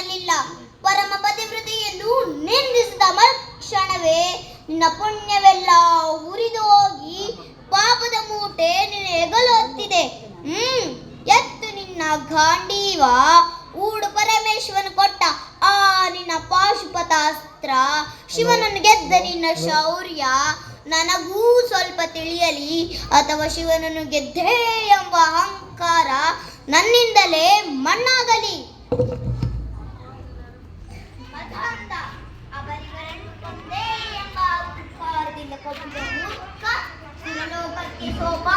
ಕಾಣಲಿಲ್ಲ. ಪರಮ ಪತಿವೃತಿಯನ್ನು ನಿಂದಿಸಿದ ಮರುಕ್ಷಣವೇ ನಿನ್ನ ಪುಣ್ಯವೆಲ್ಲ ಉರಿದು ಹೋಗಿ ಪಾಪದ ಮೂಟೆ ನಿನ್ನ ಎಗಲೊತ್ತಿದೆ ಹೊತ್ತಿದೆ ಹ್ಮ್, ಎತ್ತು ನಿನ್ನ ಗಾಂಡೀವ. ಊಡು ಪರಮೇಶ್ವರನು ಕೊಟ್ಟ ಆ ನಿನ್ನ ಪಾಶುಪತಾಸ್ತ್ರ. ಶಿವನನ್ನು ಗೆದ್ದ ನಿನ್ನ ಶೌರ್ಯ. ನನಗೂ ಸ್ವಲ್ಪ ತಿಳಿಯಲಿ, ಅಥವಾ ಶಿವನನ್ನು ಗೆದ್ದೆ ಎಂಬ ಅಹಂಕಾರ ನನ್ನಿಂದಲೇ ಮಣ್ಣಾಗಲಿ. copy the book, the notebook.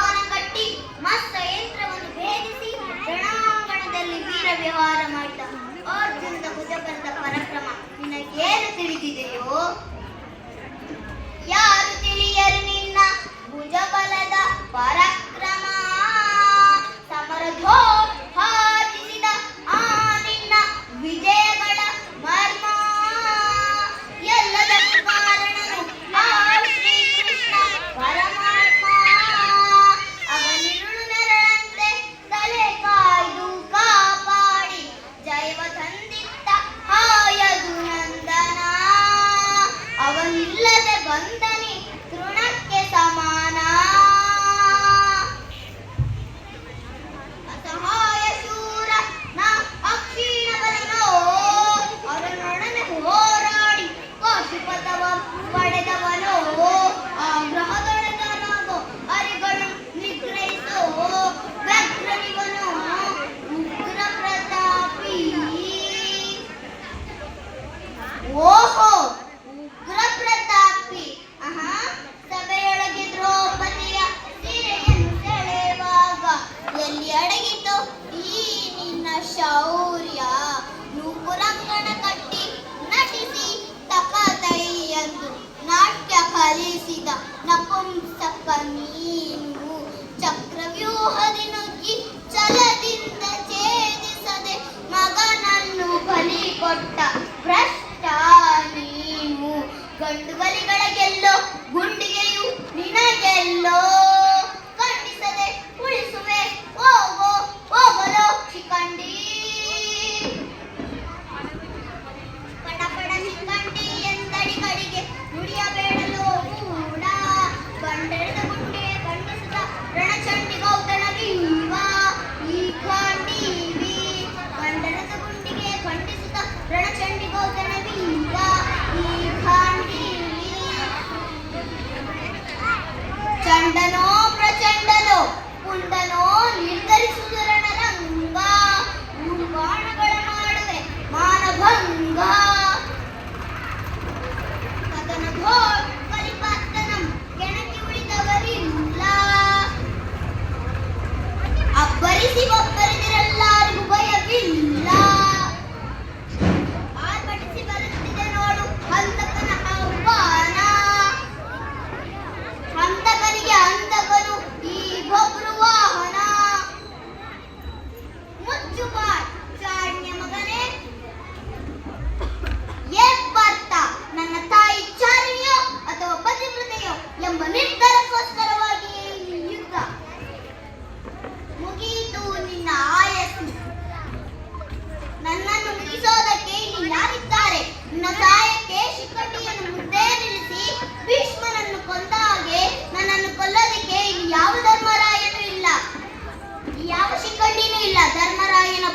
ಎಲ್ಲೋ ಗುಂಡಿಗೆಯು ನಿಮಗೆ Easy Bob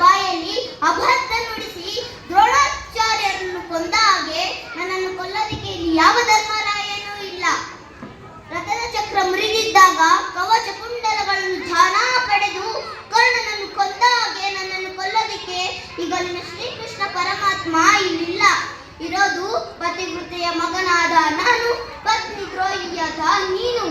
ಬಾಯಲ್ಲಿ ಅಭದ್ರ ನುಡಿಸಿ ದ್ರೋಣಾಚಾರ್ಯರನ್ನು ಕೊಂದ ಹಾಗೆ ನನ್ನನ್ನು ಕೊಲ್ಲೋದಕ್ಕೆ ಇಲ್ಲಿ ಯಾವ ಧರ್ಮರಾಯನೂ ಇಲ್ಲ. ರಥದ ಚಕ್ರ ಮುರಿದಿದ್ದಾಗ ಕವಚ ಕುಂಡಲಗಳನ್ನು ಧಾನ ಪಡೆದು ಕರ್ಣನನ್ನು ಕೊಂದ ಹಾಗೆ ನನ್ನನ್ನು ಕೊಲ್ಲೋದಕ್ಕೆ ಈಗ ನನ್ನ ಶ್ರೀಕೃಷ್ಣ ಪರಮಾತ್ಮ ಇಲ್ಲಿಲ್ಲ. ಇರೋದು ಪತಿವೃತೆಯ ಮಗನಾದ ನಾನು, ಪತ್ನಿ ದ್ರೋಹಿಯಾದ ನೀನು.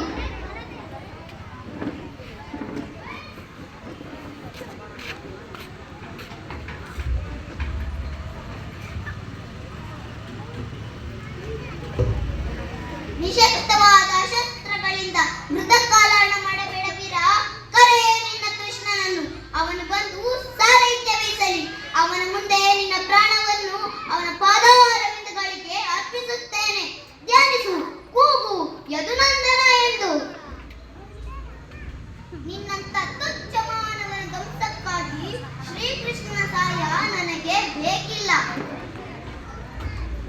ನಿನ್ನಂತ ತುಚ್ಛ ಮಾನವನ ಧ್ವಂಸಕ್ಕಾಗಿ ಶ್ರೀಕೃಷ್ಣನ ಸಹಾಯ ನನಗೆ ಬೇಕಿಲ್ಲ.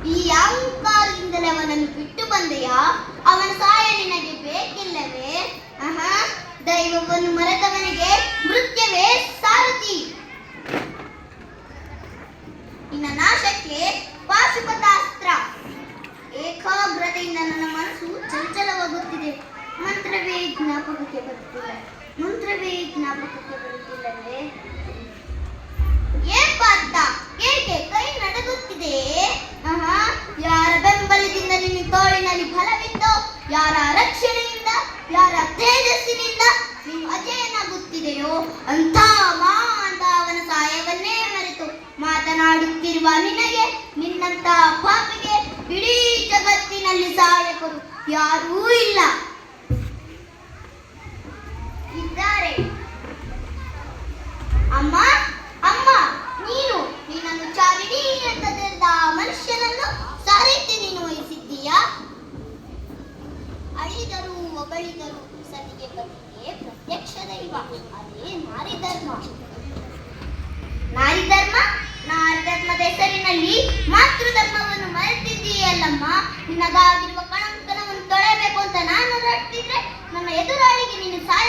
ಈ ಅಹಂಕಾರದಿಂದಲೇ ಅವನನ್ನು ಬಿಟ್ಟು ಬಂದೆಯಾ? ಅವನ ಸಹಾಯ ನಿನಗೆ ಬೇಕಿಲ್ಲವೇ? ಆಹಾ, ದೈವವನ್ನು ಮರೆತವನಿಗೆ ಮೃತ್ಯವೇ ಸಾರಥಿ. ಇನ್ನ ನಾಶಕ್ಕೆ ಪಾಶುಪತಾಸ್ತ್ರ. ಏಕಾಗ್ರತೆಯಿಂದ ನನ್ನ ಮನಸ್ಸು ಚಂಚಲವಾಗುತ್ತಿದೆ. ಮಂತ್ರವೇ ಜ್ಞಾಪಕಕ್ಕೆ ಬರುತ್ತಿದೆ. ಮಂತ್ರವೇ ಜ್ಞಾಪಕಕ್ಕೆ ಬರುತ್ತಿಲ್ಲವೇ ಏನ್ ಪಾರ್ಥ ಏಕೆ? ಕೈ ನಡಗುತ್ತಿದೆ? ಆಹಾ, ಯಾರ ಬೆಂಬಲದಿಂದ ನಿನ್ನ ತೋಳಿನಲ್ಲಿ ಫಲವಿದ್ದೋ ಯಾರ ರಕ್ಷಣೆಯಿಂದ, ಯಾರ ತೇಜಸ್ಸಿನಿಂದ ನೀನು ಅಜಯನಾಗುತ್ತಿದೆಯೋ ಮಾ ಅಂತ ಅವನ ಸಹಾಯವನ್ನೇ ಮರೆತು ಮಾತನಾಡುತ್ತಿರುವ ನಿನಗೆ ನಿನ್ನಂತ ಪಾಪಿಗೆ ಇಡೀ ಜಗತ್ತಿನಲ್ಲಿ ಸಹಾಯಕರು ಯಾರೂ ಇಲ್ಲ. ಹೆಸರಿನಲ್ಲಿ ಮಾತೃ ಧರ್ಮವನ್ನು ಮರೆತಿದ್ದೀಯಲ್ಲಮ್ಮ? ನಿನಗಾಗಿರುವ ಕಳಂಕನವನ್ನು ತೊಳೆಯಬೇಕು ಅಂತ ನಾನು ಹೊರಡ್ತಿದ್ರೆ ನನ್ನ ಎದುರಾಳಿಗೆ ನೀನು ಮಾಡ್ತಿದ್ಯಮ್ಮ